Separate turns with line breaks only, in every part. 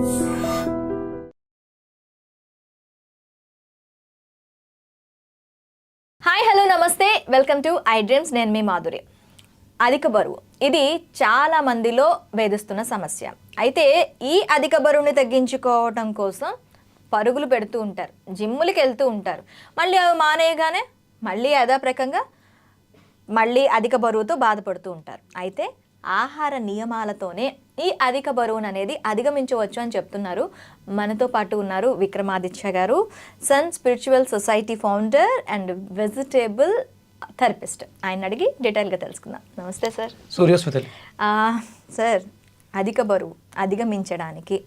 Hi hello నమస్తే. Welcome to I dreams. నేను మీ మాధురి. అధిక బరువు. ఇది చాలా మందిలో వేధిస్తున్న సమస్య. అయితే ఈ అధిక బరువుని తగ్గించుకోవటం కోసం పరుగులు పెడుతూ ఉంటారు. జిమ్ములకి వెళ్తూ ఉంటారు. మళ్ళీ అవి మానేయగానే మళ్ళీ యథాప్రకంగా మళ్ళీ అధిక బరువుతో బాధపడుతూ ఉంటారు. అయితే ఆహార నియమాలతోనే ఈ అధిక బరువును అనేది అధిగమించవచ్చు అని చెప్తున్నారు. మనతో పాటు ఉన్నారు విక్రమాదిత్య గారు sun spiritual society founder and vegetable therapist. ఆయన అడిగి డీటెయిల్గా తెలుసుకుందాం. నమస్తే సార్.
సూర్యోస్మితలి.
సార్ అధిక బరువు అధిగమించడానికి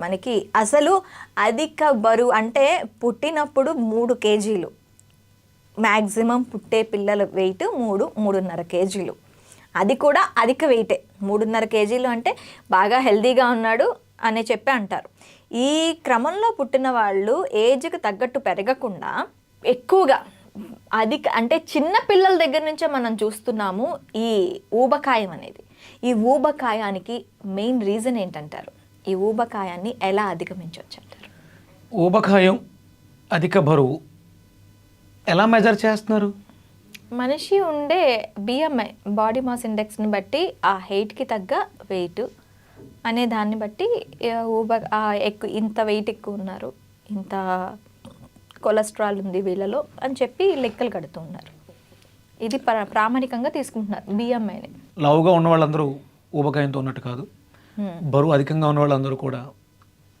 మనకి అసలు అధిక బరువు అంటే పుట్టినప్పుడు మూడు కేజీలు. మ్యాక్సిమం పుట్టే పిల్లల వెయిట్ మూడు మూడున్నర కేజీలు. అది కూడా అధిక వెయిటే మూడున్నర కేజీలు అంటే బాగా హెల్దీగా ఉన్నాడు అని చెప్పి అంటారు. ఈ క్రమంలో పుట్టిన వాళ్ళు ఏజ్కి తగ్గట్టు పెరగకుండా ఎక్కువగా అధిక అంటే చిన్న పిల్లల దగ్గర నుంచే మనం చూస్తున్నాము ఈ ఊబకాయం అనేది. ఈ ఊబకాయానికి మెయిన్ రీజన్ ఏంటంటారు? ఈ ఊబకాయాన్ని ఎలా అధిగమించవచ్చు అంటారు?
ఊబకాయం అధిక బరువు. ఎలా మెజర్ చేస్తున్నారు?
మనిషి ఉండే బిఎంఐ బాడీ మాస్ ఇండెక్స్ని బట్టి ఆ హైట్కి తగ్గ వెయిట్ అనే దాన్ని బట్టి ఊబ ఎక్కువ ఇంత వెయిట్ ఎక్కువ ఉన్నారు ఇంత కొలెస్ట్రాల్ ఉంది వీళ్ళలో అని చెప్పి లెక్కలు కడుతూ ఉన్నారు. ఇది ప్ర ప్రామాణికంగా తీసుకుంటున్నారు బిఎంఐని
లావుగా ఉన్న వాళ్ళందరూ ఊబకాయంతో ఉన్నట్టు కాదు. బరువు అధికంగా ఉన్న వాళ్ళందరూ కూడా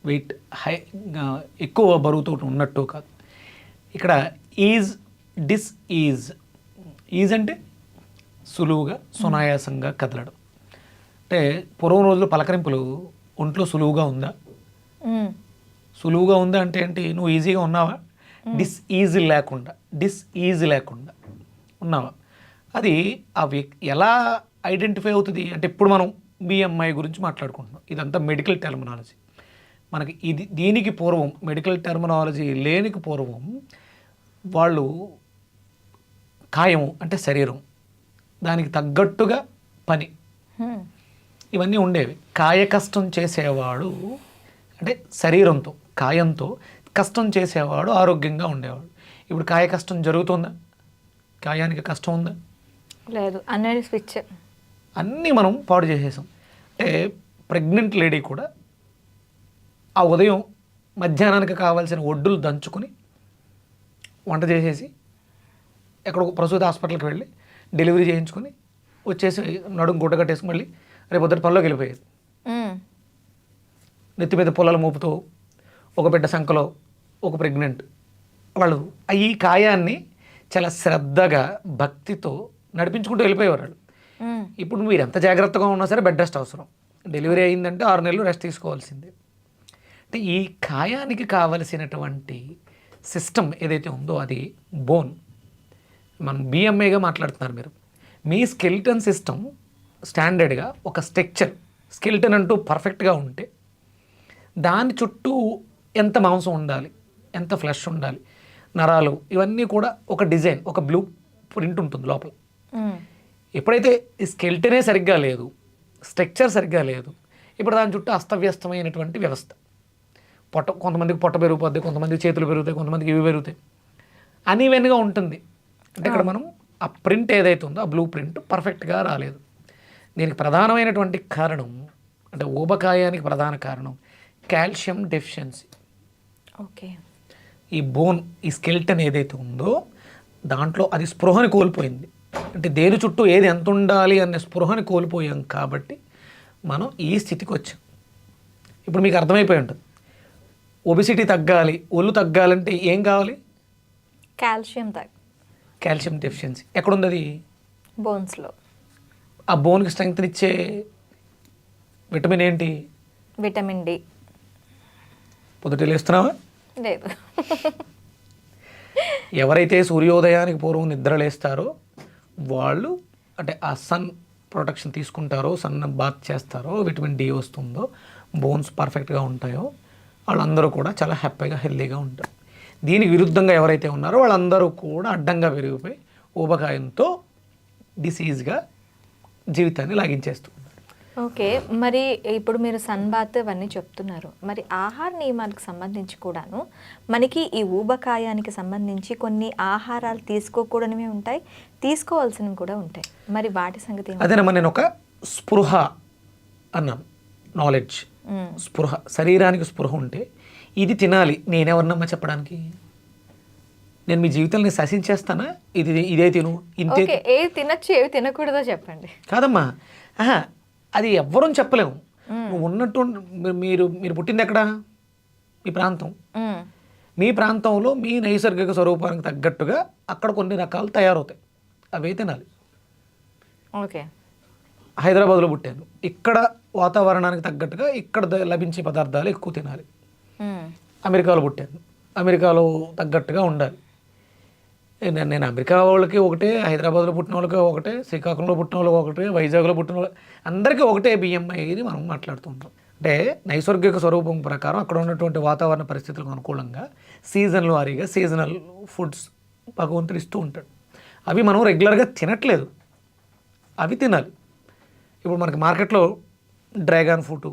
వెయిట్ హై ఎక్కువ బరువుతో ఉన్నట్టు కాదు. ఇక్కడ ఈజ్ డిస్ ఈజ్ ఈజ్ అంటే సులువుగా సునాయాసంగా కదలడం. అంటే పూర్వం రోజులు పలకరింపులు ఒంట్లో సులువుగా ఉందా? సులువుగా ఉందా అంటే ఏంటి? నువ్వు ఈజీగా ఉన్నావా? డిస్ ఈజీ లేకుండా డిస్ ఈజీ లేకుండా ఉన్నావా? అది ఆ వ్యక్ ఎలా ఐడెంటిఫై అవుతుంది? అంటే ఇప్పుడు మనం బిఎంఐ గురించి మాట్లాడుకుంటున్నాం. ఇదంతా మెడికల్ టెర్మినాలజీ మనకి ఇది దీనికి పూర్వం మెడికల్ టెర్మినాలజీ లేనికి పూర్వం వాళ్ళు కాయము అంటే శరీరం. దానికి తగ్గట్టుగా పని. ఇవన్నీ ఉండేవి. కాయ కష్టం చేసేవాడు అంటే శరీరంతో కాయంతో కష్టం చేసేవాడు ఆరోగ్యంగా ఉండేవాడు. ఇప్పుడు కాయ కష్టం జరుగుతుందా? కాయానికి కష్టం ఉందా?
లేదు. అనేది స్విచ్.
అన్నీ మనం పాడు చేసేసాం. అంటే ప్రెగ్నెంట్ లేడీ కూడా ఆ ఉదయం మధ్యాహ్నానికి కావాల్సిన ఒడ్డులు దంచుకొని వంట చేసేసి ఎక్కడో ప్రసూతి హాస్పిటల్కి వెళ్ళి డెలివరీ చేయించుకొని వచ్చేసి నడుము గుడ్డ కట్టేసుకుని మళ్ళీ రేపు పొద్దుట పనిలోకి వెళ్ళిపోయేది. నెత్తి మీద పొలాలు మోపుతూ ఒక బిడ్డ సంఖలో ఒక ప్రెగ్నెంట్. వాళ్ళు ఈ కాయాన్ని చాలా శ్రద్ధగా భక్తితో నడిపించుకుంటూ వెళ్ళిపోయేవారు వాళ్ళు. ఇప్పుడు మీరు ఎంత జాగ్రత్తగా ఉన్నా సరే బెడ్ రెస్ట్ అవసరం. డెలివరీ అయిందంటే ఆరు నెలలు రెస్ట్ తీసుకోవాల్సిందే. అంటే ఈ కాయానికి కావలసినటువంటి సిస్టమ్ ఏదైతే ఉందో అది బోన్. మనం బిఎంఏగా మాట్లాడుతున్నారు మీరు. మీ స్కెల్టన్ సిస్టమ్ స్టాండర్డ్గా ఒక స్ట్రక్చర్ స్కెల్టన్ అంటూ పర్ఫెక్ట్గా ఉంటే దాని చుట్టూ ఎంత మాంసం ఉండాలి ఎంత ఫ్లెష్ ఉండాలి నరాలు ఇవన్నీ కూడా ఒక డిజైన్ ఒక బ్లూ ప్రింట్ ఉంటుంది లోపల. ఎప్పుడైతే ఈ స్కెల్టనే సరిగ్గా లేదు స్ట్రక్చర్ సరిగ్గా లేదు ఇప్పుడు దాని చుట్టూ అస్తవ్యస్తమైనటువంటి వ్యవస్థ. పొట్ట కొంతమందికి పొట్ట పెరిగిపోద్ది కొంతమందికి చేతులు పెరుగుతాయి కొంతమందికి ఇవి పెరుగుతాయి. అన్ఈవెన్గా ఉంటుంది. అంటే ఇక్కడ మనం ఆ ప్రింట్ ఏదైతే ఉందో ఆ బ్లూ ప్రింట్ పర్ఫెక్ట్గా రాలేదు. దీనికి ప్రధానమైనటువంటి కారణం అంటే ఊబకాయానికి ప్రధాన కారణం కాల్షియం డెఫిషియన్సీ.
ఓకే.
ఈ బోన్ ఈ స్కెల్టన్ ఏదైతే ఉందో దాంట్లో అది స్పృహని కోల్పోయింది. అంటే దేని చుట్టూ ఏది ఎంత ఉండాలి అనే స్పృహని కోల్పోయాం కాబట్టి మనం ఈ స్థితికి వచ్చాం. ఇప్పుడు మీకు అర్థమైపోయి ఉంటుంది. ఒబిసిటీ తగ్గాలి ఒళ్ళు తగ్గాలంటే ఏం కావాలి?
కాల్షియం తగ్గ
కాల్షియం డెఫిషియన్సీ. ఎక్కడుంది అది
బోన్స్లో.
ఆ బోన్కి స్ట్రెంగ్త్ ఇచ్చే విటమిన్ ఏంటి?
Vitamin D.
పొద్దుట లేస్తున్నావా?
లేదు.
ఎవరైతే సూర్యోదయానికి పూర్వం నిద్ర లేస్తారో వాళ్ళు అంటే ఆ సన్ ప్రొటెక్షన్ తీసుకుంటారో సన్ బాత్ చేస్తారో విటమిన్ డి వస్తుందో బోన్స్ పర్ఫెక్ట్గా ఉంటాయో వాళ్ళందరూ కూడా చాలా హ్యాపీగా హెల్తీగా ఉంటారు. దీనికి విరుద్ధంగా ఎవరైతే ఉన్నారో వాళ్ళందరూ కూడా అడ్డంగా పెరిగిపోయి ఊబకాయంతో డిసీజ్గా జీవితాన్ని లాగించేస్తున్నారు
ఓకే మరి ఇప్పుడు మీరు సన్ బాత్ అవన్నీ చెప్తున్నారు. మరి ఆహార నియమాలకు సంబంధించి కూడాను మనకి ఈ ఊబకాయానికి సంబంధించి కొన్ని ఆహారాలు తీసుకోకూడనివి ఉంటాయి తీసుకోవాల్సినవి కూడా ఉంటాయి. మరి వాటి సంగతి?
అదేనమ్మా నేను ఒక స్పృహ అన్నాను. నాలెడ్జ్. స్పృహ శరీరానికి స్పృహ ఉంటే ఇది తినాలి. నేనెవరినమ్మా చెప్పడానికి. నేను మీ జీవితాన్ని శాసించేస్తానా? ఇది ఇదే తిను. ఇంతే
ఏవి తినచ్చు ఏవి తినకూడదో చెప్పండి.
కాదమ్మా. ఆహా, అది ఎవ్వరూ చెప్పలేము. నువ్వు ఉన్నట్టు మీరు మీరు పుట్టింది ఎక్కడ? మీ ప్రాంతం. మీ ప్రాంతంలో మీ నైసర్గిక స్వరూపానికి తగ్గట్టుగా అక్కడ కొన్ని రకాలు తయారవుతాయి. అవే తినాలి.
ఓకే.
హైదరాబాద్లో పుట్టాను. ఇక్కడ వాతావరణానికి తగ్గట్టుగా ఇక్కడ లభించే పదార్థాలు ఎక్కువ తినాలి. అమెరికాలో పుట్టాను. అమెరికాలో తగ్గట్టుగా ఉండాలి. నేను నేను అమెరికా వాళ్ళకి ఒకటే హైదరాబాద్లో పుట్టిన వాళ్ళకి ఒకటే శ్రీకాకుళంలో పుట్టిన వాళ్ళకి ఒకటే వైజాగ్లో పుట్టిన వాళ్ళకి అందరికీ ఒకటే బిఎంఐని మనం మాట్లాడుతుంటాం అంటే నైసర్గిక స్వరూపం ప్రకారం అక్కడ ఉన్నటువంటి వాతావరణ పరిస్థితులకు అనుకూలంగా సీజన్ల వారీగా సీజనల్ ఫుడ్స్ భగవంతుడు ఇస్తూ ఉంటాడు. అవి మనం రెగ్యులర్గా తినట్లేదు. అవి తినాలి. ఇప్పుడు మనకి మార్కెట్లో డ్రాగన్ ఫ్రూట్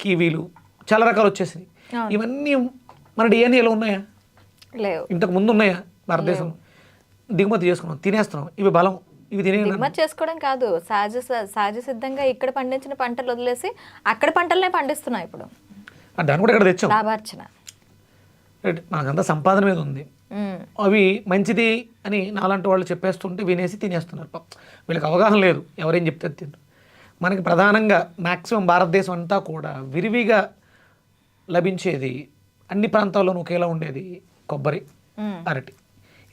కివీలు చాలా రకాలు వచ్చేసినాయి. ఇవన్నీ మన డిఎన్ఏలో ఉన్నాయా?
లేవు.
ఇంతకు ముందు ఉన్నాయా? భారతదేశం దిగుమతి చేసుకున్నాం తినేస్తున్నాం. ఇవి బలం ఇవి తినే
దిగుమతి చేసుకోవడం కాదు. సహజ సహజ సిద్ధంగా ఇక్కడ పండించిన పంటలు వదిలేసి అక్కడ పంటలనే పండిస్తున్నాం ఇప్పుడు.
దాన్ని కూడా ఇక్కడ తెచ్చాం.
లాభార్చన
మనకంతా సంపాదన మీద ఉంది. అవి మంచిది అని నాలాంటి వాళ్ళు చెప్పేస్తుంటే వినేసి తినేస్తున్నారు. వీళ్ళకి అవగాహన లేదు. ఎవరేం చెప్తే తింటారు మనకి ప్రధానంగా మ్యాక్సిమం భారతదేశం అంతా కూడా విరివిగా లభించేది అన్ని ప్రాంతాల్లోనూ ఒకేలా ఉండేది కొబ్బరి. అరటి.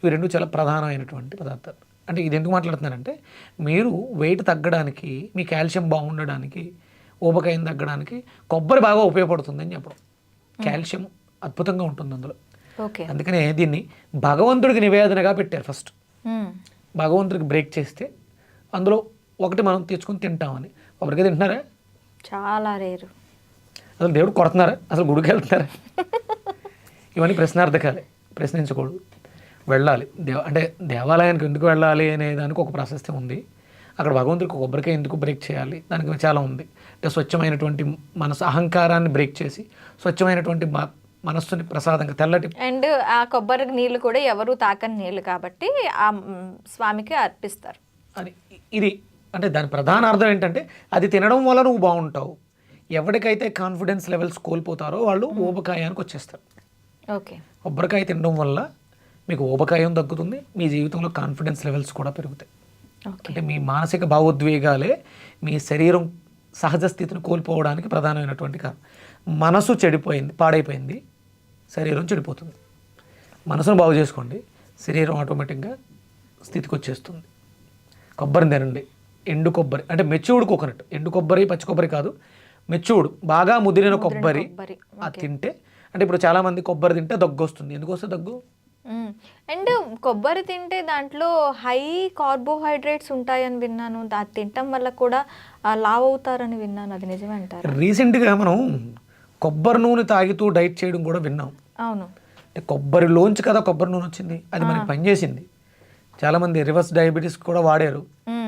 ఇవి రెండు చాలా ప్రధానమైనటువంటి పదార్థాలు. అంటే ఇది ఎందుకు మాట్లాడుతున్నానంటే మీరు వెయిట్ తగ్గడానికి మీ కాల్షియం బాగుండడానికి ఊబకాయం తగ్గడానికి కొబ్బరి బాగా ఉపయోగపడుతుందని చెప్పడం. కాల్షియం అద్భుతంగా ఉంటుంది అందులో.
ఓకే.
అందుకనే దీన్ని భగవంతుడికి నివేదనగా పెట్టారు ఫస్ట్. భగవంతుడికి బ్రేక్ చేస్తే అందులో ఒకటి మనం తెచ్చుకొని తింటామని. కొబ్బరికాయ తింటున్నారా?
చాలా రేరు.
అసలు దేవుడు కొడుతున్నారా? అసలు గుడికి వెళ్తున్నారా? ఇవన్నీ ప్రశ్నార్థకాలే. ప్రశ్నించకూడదు. వెళ్ళాలి. దేవ అంటే దేవాలయానికి ఎందుకు వెళ్ళాలి అనే దానికి ఒక ప్రశస్తి ఉంది. అక్కడ భగవంతుడికి కొబ్బరికాయ ఎందుకు బ్రేక్ చేయాలి? దానికి చాలా ఉంది. అంటే స్వచ్ఛమైనటువంటి మనసు అహంకారాన్ని బ్రేక్ చేసి స్వచ్ఛమైనటువంటి మ- మనస్సుని ప్రసాదంగా తెల్లటి
అండ్ ఆ కొబ్బరి నీళ్ళు కూడా ఎవరు తాకని నీళ్ళు కాబట్టి ఆ స్వామికి అర్పిస్తారు.
అని. ఇది అంటే దాని ప్రధాన అర్థం ఏంటంటే అది తినడం వల్ల నువ్వు బాగుంటావు. ఎవరికైతే కాన్ఫిడెన్స్ లెవెల్స్ కోల్పోతారో వాళ్ళు ఊబకాయానికి వచ్చేస్తారు.
ఓకే.
కొబ్బరికాయ తినడం వల్ల మీకు ఊబకాయం తగ్గుతుంది మీ జీవితంలో కాన్ఫిడెన్స్ లెవెల్స్ కూడా పెరుగుతాయి. అంటే మీ మానసిక భావోద్వేగాలే మీ శరీరం సహజ స్థితిని కోల్పోవడానికి ప్రధానమైనటువంటి కారణం. మనసు చెడిపోయింది పాడైపోయింది శరీరం చెడిపోతుంది. మనసును బాగు చేసుకోండి శరీరం ఆటోమేటిక్గా స్థితికి వచ్చేస్తుంది. కొబ్బరిని తినండి ఎండు కొబ్బరి అంటే మెచ్యూర్డ్ కోకోనట్ ఎండు కొబ్బరి పచ్చి కొబ్బరి కాదు మెచ్యూర్డ్ బాగా ముదిరిన కొబ్బరి అది తింటే. అంటే ఇప్పుడు చాలామంది కొబ్బరి తింటే దగ్గు వస్తుంది ఎందుకు వస్తుంది దగ్గు
అండ్ కొబ్బరి తింటే దాంట్లో హై కార్బోహైడ్రేట్స్ ఉంటాయని విన్నాను. అది తినటం వల్ల కూడా లావ్ అవుతారని విన్నాను. అది నిజమే అంటారు
రీసెంట్గా మనం కొబ్బరి నూనె తాగుతూ డైట్ చేయడం కూడా విన్నాం.
అవును.
అంటే కొబ్బరిలోంచి కదా కొబ్బరి నూనె వచ్చింది. అది మనకి పనిచేసింది. చాలామంది రివర్స్ డయాబెటీస్ కూడా వాడారు.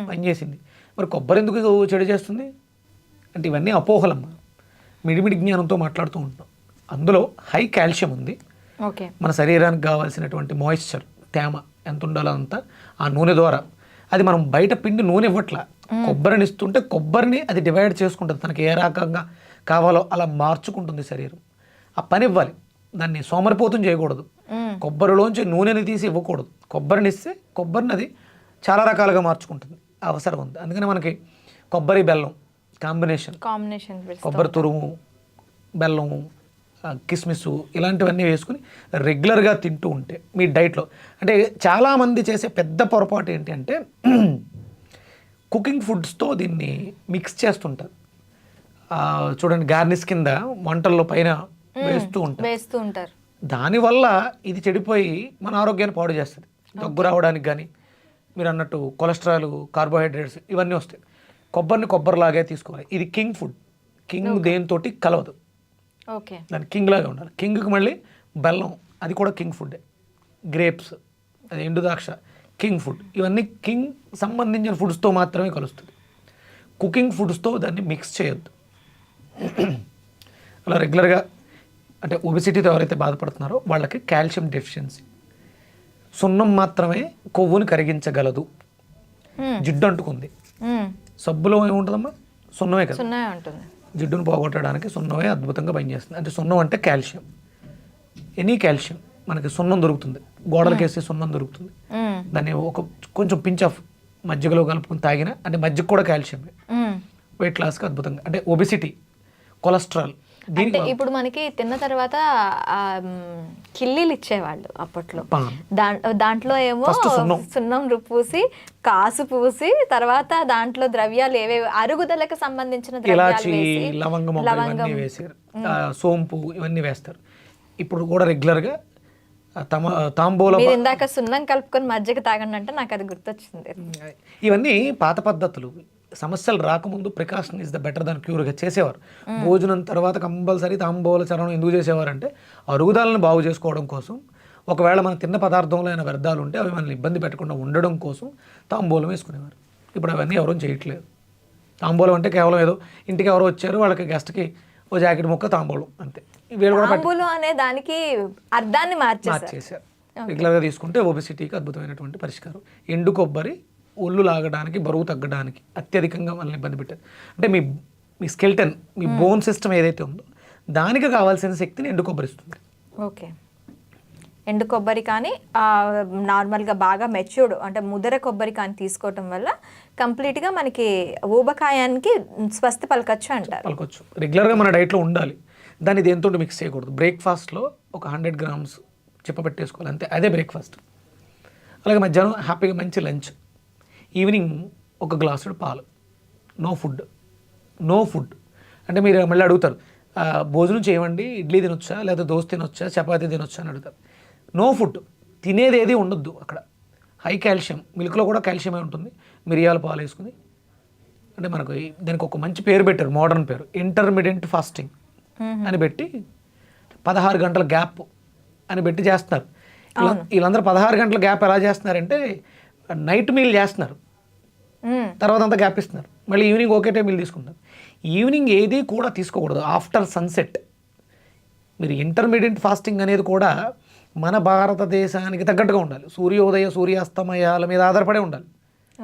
పనిచేసింది. మరి కొబ్బరి ఎందుకు చెడు చేస్తుంది? అంటే ఇవన్నీ అపోహలమ్మ. మిడిమిడి జ్ఞానంతో మాట్లాడుతూ ఉంటాం. అందులో హై కాల్షియం ఉంది.
ఓకే.
మన శరీరానికి కావాల్సినటువంటి మాయిశ్చర్ తేమ ఎంత ఉండాలో అంత ఆ నూనె ద్వారా. అది మనం బయట పిండి నూనె ఇవ్వట్ల. కొబ్బరిని ఇస్తుంటే కొబ్బరిని అది డివైడ్ చేసుకుంటుంది. తనకి ఏ రకంగా కావాలో అలా మార్చుకుంటుంది శరీరం. ఆ పని ఇవ్వాలి. దాన్ని సోమరిపోతం చేయకూడదు. కొబ్బరిలోంచి నూనెని తీసి ఇవ్వకూడదు. కొబ్బరిని ఇస్తే కొబ్బరిని అది చాలా రకాలుగా మార్చుకుంటుంది. అవసరం ఉంది. అందుకని మనకి కొబ్బరి బెల్లం కాంబినేషన్.
కాంబినేషన్
కొబ్బరి తురుము బెల్లము కిస్మిస్ ఇలాంటివన్నీ వేసుకుని రెగ్యులర్గా తింటూ ఉంటే మీ డైట్లో. అంటే చాలామంది చేసే పెద్ద పొరపాటు ఏంటి అంటే కుకింగ్ ఫుడ్స్తో దీన్ని మిక్స్ చేస్తుంటారు. చూడండి గార్నిష్ కింద వంటల్లో పైన వేస్తూ ఉంటారు.
వేస్తూ ఉంటారు.
దానివల్ల ఇది చెడిపోయి మన ఆరోగ్యాన్ని పాడు చేస్తుంది. దగ్గు రావడానికి కానీ మీరు అన్నట్టు కొలెస్ట్రాల్ కార్బోహైడ్రేట్స్ ఇవన్నీ వస్తాయి. కొబ్బరిని కొబ్బరిలాగే తీసుకోవాలి. ఇది కింగ్ ఫుడ్ కింగ్ దేనితోటి కలవదు.
ఓకే
దాని కింగ్ లాగా ఉండాలి. కింగ్కి మళ్ళీ బెల్లం. అది కూడా కింగ్ ఫుడ్డే గ్రేప్స్ అది ఎండు ద్రాక్ష. కింగ్ ఫుడ్ ఇవన్నీ కింగ్ సంబంధించిన ఫుడ్స్తో మాత్రమే కలుస్తుంది. కుకింగ్ ఫుడ్స్తో దాన్ని మిక్స్ చేయొద్దు. అలా రెగ్యులర్గా అంటే ఒబిసిటీతో ఎవరైతే బాధపడుతున్నారో వాళ్ళకి కాల్షియం డెఫిషియన్సీ సున్నం మాత్రమే కొవ్వుని కరిగించగలదు.
మ్మ్.
జిడ్డు అంటుకుంది. సబ్బులో ఏముంటుందమ్మా? సున్నమే కదా.
సున్నా ఉంటుంది.
జిడ్డును పోగొట్టడానికి సున్నమే అద్భుతంగా పనిచేస్తుంది. అంటే సున్నం అంటే కాల్షియం. ఎనీ కాల్షియం మనకి సున్నం దొరుకుతుంది. గోడలకి వేస్తే సున్నం దొరుకుతుంది. దాన్ని ఒక కొంచెం పించ్ ఆఫ్ మజ్జిగలో కలుపుకొని తాగిన అంటే మజ్జిగ కూడా కాల్షియం
మ్మ్.
వెయిట్ లాస్కి అద్భుతంగా. అంటే ఒబిసిటీ కొలెస్ట్రాల్
అంటే ఇప్పుడు మనకి తిన్న తర్వాత కిల్లీలు ఇచ్చేవాళ్ళు అప్పట్లో. దాంట్లో ఏమో
సున్నం.
సున్నం రు- పూసి కాసు పూసి తర్వాత దాంట్లో ద్రవ్యాలు ఏవేవి అరుగుదలకు సంబంధించిన ద్రవ్యాలు
లవంగం
లవంగం.
వేసారు సోంపు ఇవన్నీ వేస్తారు. ఇప్పుడు కూడా రెగ్యులర్గా తమ తాంబూల
ఇందాక సున్నం కలుపుకొని మజ్జిగ తాగండి అంటే నాకు అది గుర్తొచ్చింది.
ఇవన్నీ పాత పద్ధతులు. సమస్యలు రాకముందు precaution is the better than క్యూర్గా చేసేవారు. భోజనం తర్వాత కంపల్సరీ తాంబూల చరణం ఎందుకు చేసేవారంటే అరుగుదలను బాగు చేసుకోవడం కోసం ఒకవేళ మనం తిన్న పదార్థంలో అయినా వ్యర్థాలు ఉంటే అవి మనల్ని ఇబ్బంది పెట్టకుండా ఉండడం కోసం తాంబూలం వేసుకునేవారు. ఇప్పుడు అవన్నీ ఎవరూ చేయట్లేదు. తాంబూలం అంటే కేవలం ఏదో ఇంటికి ఎవరో వచ్చారు వాళ్ళకి గెస్ట్కి ఓ జాకెట్ ముక్క తాంబూలం అంతే. వీళ్ళు కూడా
అనే దానికి అర్థాన్ని మార్చేసారు
రెగ్యులర్గా తీసుకుంటే ఒబిసిటీకి అద్భుతమైనటువంటి పరిష్కారం. ఎండు కొబ్బరి ఒళ్ళు లాగడానికి బరువు తగ్గడానికి అత్యధికంగా మనల్ని ఇబ్బంది పెట్టారు అంటే మీ మీ స్కెల్టన్ మీ బోన్ సిస్టమ్ ఏదైతే ఉందో దానికి కావాల్సిన శక్తిని ఎండు కొబ్బరి ఇస్తుంది
ఓకే. ఎండు కొబ్బరి కానీ నార్మల్గా బాగా మెచ్యూర్డ్ అంటే ముదర కొబ్బరి కానీ తీసుకోవటం వల్ల కంప్లీట్గా మనకి ఊబకాయానికి స్వస్తి పలకచ్చు అంటారు.
పలకొచ్చు. రెగ్యులర్గా మన డైట్లో ఉండాలి. దాన్ని దేంతో మిక్స్ చేయకూడదు. బ్రేక్ఫాస్ట్లో ఒక హండ్రెడ్ గ్రామ్స్ చెప్ప పెట్టేసుకోవాలి. అంతే. అదే బ్రేక్ఫాస్ట్. అలాగే మధ్యాహ్నం హ్యాపీగా మంచి లంచ్. ఈవినింగ్ ఒక గ్లాసుడు పాలు. No food. No food. అంటే మీరు మళ్ళీ అడుగుతారు "ఆ, భోజనం చేయమండి ఇడ్లీ తినొచ్చా లేదా దోశ తినొచ్చా చపాతీ తినొచ్చా అని అడుగుతారు. No food. తినేది ఏది ఉండొద్దు అక్కడ. హై కాల్షియం మిల్క్లో కూడా కాల్షియమే ఉంటుంది. మిరియాల పాలు వేసుకుని. అంటే మనకు దానికి ఒక మంచి పేరు పెట్టారు మోడర్న్ పేరు ఇంటర్మీడియట్ ఫాస్టింగ్ అని పెట్టి పదహారు గంటల గ్యాప్ అని పెట్టి చేస్తున్నారు. వీళ్ళ- వీళ్ళందరూ పదహారు గంటల గ్యాప్ ఎలా చేస్తున్నారంటే నైట్ మీల్ చేస్తున్నారు. తర్వాత అంతా గ్యాప్ ఇస్తున్నారు. మళ్ళీ ఈవినింగ్ ఒకే టైం మీల్ తీసుకుంటారు. ఈవినింగ్ ఏది కూడా తీసుకోకూడదు. ఆఫ్టర్ సన్సెట్ మీరు ఇంటర్మీడియట్ ఫాస్టింగ్ అనేది కూడా మన భారతదేశానికి తగ్గట్టుగా ఉండాలి. సూర్యోదయ సూర్యాస్తమయాల మీద ఆధారపడే ఉండాలి.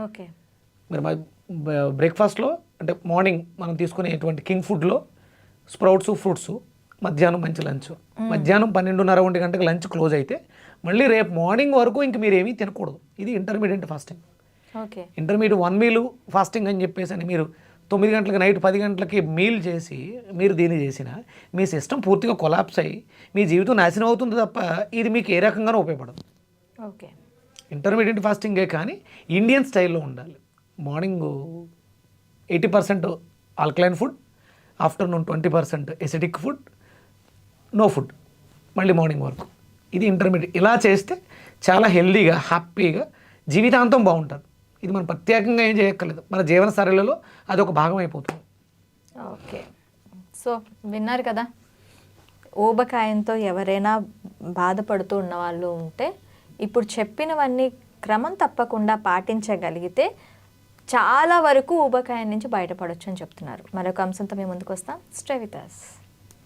ఓకే
మీరు బ్రేక్ఫాస్ట్లో అంటే మార్నింగ్ మనం తీసుకునేటువంటి కింగ్ ఫుడ్లో స్ప్రౌట్స్ ఫ్రూట్స్ మధ్యాహ్నం మంచి లంచ్ మధ్యాహ్నం పన్నెండున్నర ఒంటి గంటకి లంచ్ క్లోజ్ అయితే మళ్ళీ రేపు మార్నింగ్ వరకు ఇంక మీరు ఏమీ తినకూడదు. ఇది intermediate fasting intermediate one meal fasting అని చెప్పేసి అని మీరు తొమ్మిది గంటలకి నైట్ పది గంటలకి మీల్ చేసి మీరు దీన్ని చేసిన మీ సిస్టమ్ పూర్తిగా కొలాప్స్ అయ్యి మీ జీవితం నాశనం అవుతుంది తప్ప ఇది మీకు ఏ రకంగానూ ఉపయోగపడదు.
ఓకే.
ఇంటర్మీడియట్ ఫాస్టింగే కానీ ఇండియన్ స్టైల్లో ఉండాలి. Morning eighty percent alkaline food afternoon twenty percent acidic food no food. మళ్ళీ మార్నింగ్ వరకు. ఇది ఇంటర్మీడియట్. ఇలా చేస్తే చాలా హెల్దీగా హ్యాపీగా జీవితాంతం బాగుంటుంది. ఇది మనం ప్రత్యేకంగా ఏం చేయక్కర్లేదు. మన జీవన శైలిలో అది ఒక భాగం అయిపోతుంది.
ఓకే. సో విన్నారు కదా? ఊబకాయంతో ఎవరైనా బాధపడుతూ ఉన్న వాళ్ళు ఉంటే ఇప్పుడు చెప్పినవన్నీ క్రమం తప్పకుండా పాటించగలిగితే చాలా వరకు ఊబకాయం నుంచి బయటపడొచ్చు అని చెప్తున్నారు. మరొక అంశంతో మేము ముందుకు వస్తాం స్ట్రెవితాస్